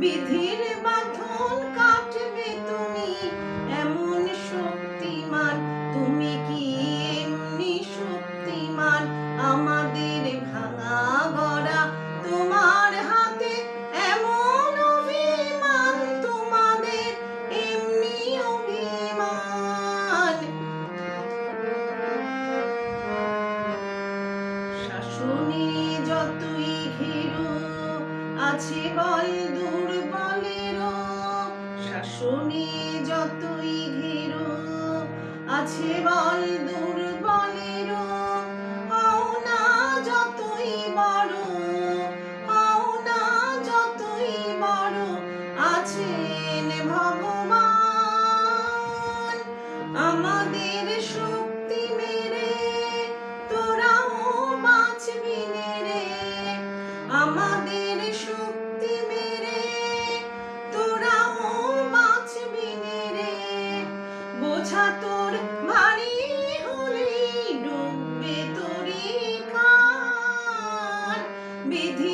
বিধির বাঁধন কাটবে তুমি, এমন শক্তিমান। তুমি কি এমনি শক্তিমান? আমাদের ভাঙা গড়া তোমার হাতে, এমন অভিমান তোমাদের, এমনি অভিমান। শাসনে যতই ঘেরো আছে বল দুর্বলেরও শাসনে যতই ঘেরো আছে বল তোর বিধি